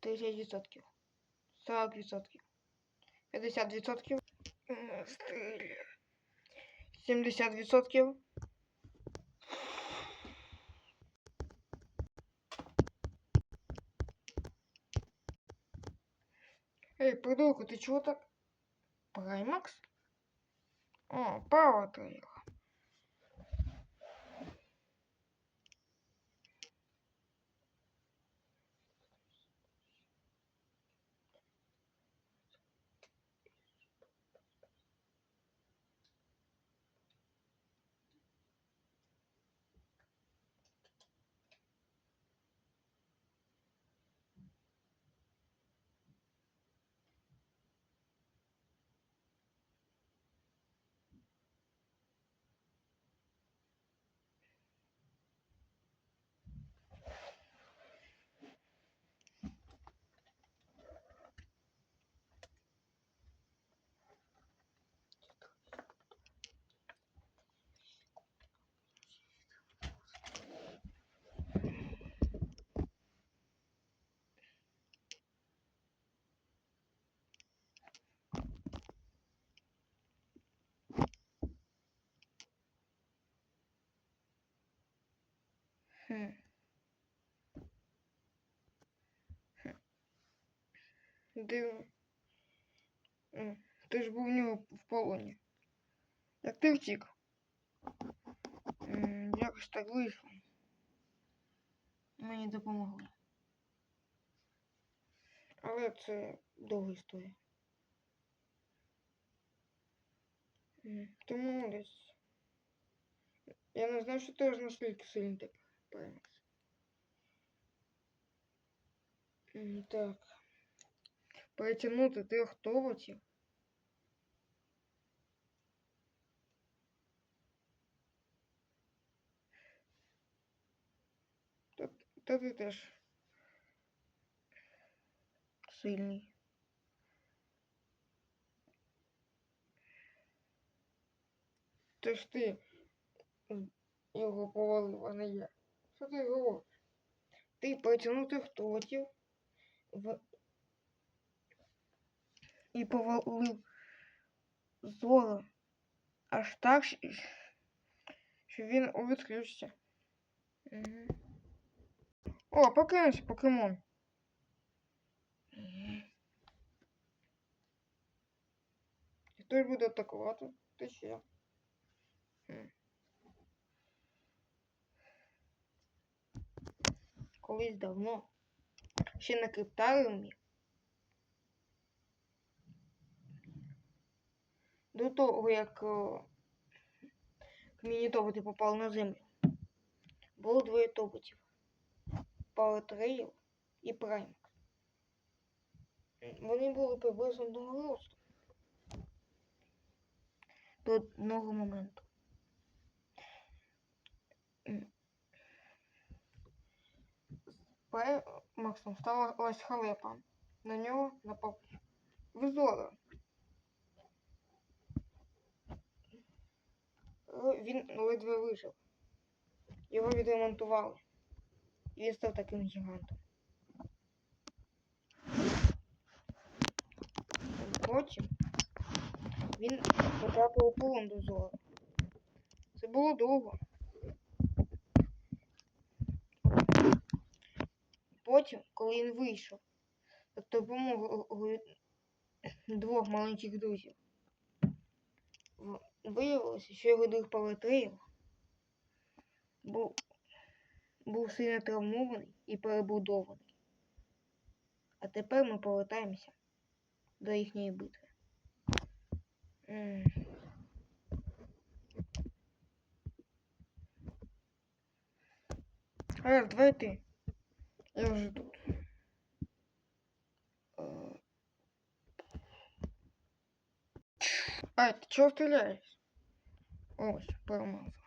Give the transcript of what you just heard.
30 відсотків. 40 відсотків. 50 відсотків. 70 відсотків. 哎，不对，我的脚的，白马。哦，爸爸的呀。Хм. Хм. Дивно. М, Ти ж був в нього в полоні. Як ти втік? Якось так вийшло. Мені допомогли. Але це довга історія. Тому десь. Я не знаю, що ти аж наскільки сильний тепер Праймакс. Так. Перетягнути трьох тоботів. Та, ти теж сильний. Це ж ти його повалив, а не я. Що ти говориш? Ти перетягнув трьох тотів в... і повалив зло аж так, що він відключився. Угу. О, покинувся покемон. Хтось буде атакувати? Ти ще. Хм. Колись давно. Ще на криптаріумі. До того, як о, міні-тоботи попали на землю. Було двоє тоботів. Пауертрейл і Праймакс. Вони були приблизно одного росту. До одного моменту. М. З Праймаксом сталася халепа. На нього напав Визора. Він ледве вижив. Його відремонтували. І він став таким гігантом. Потім він потрапив у полон до Зора. Це було довго. Потім, коли він вийшов, за допомогою двох маленьких друзів, виявилося, що його друг Павлетреєв був, був сильно травмований і перебудований. А тепер ми повертаємося до їхньої битви. Раз, давай ти. Я вже тут. А, Ай, ти чого стріляєш? Ось, промазав.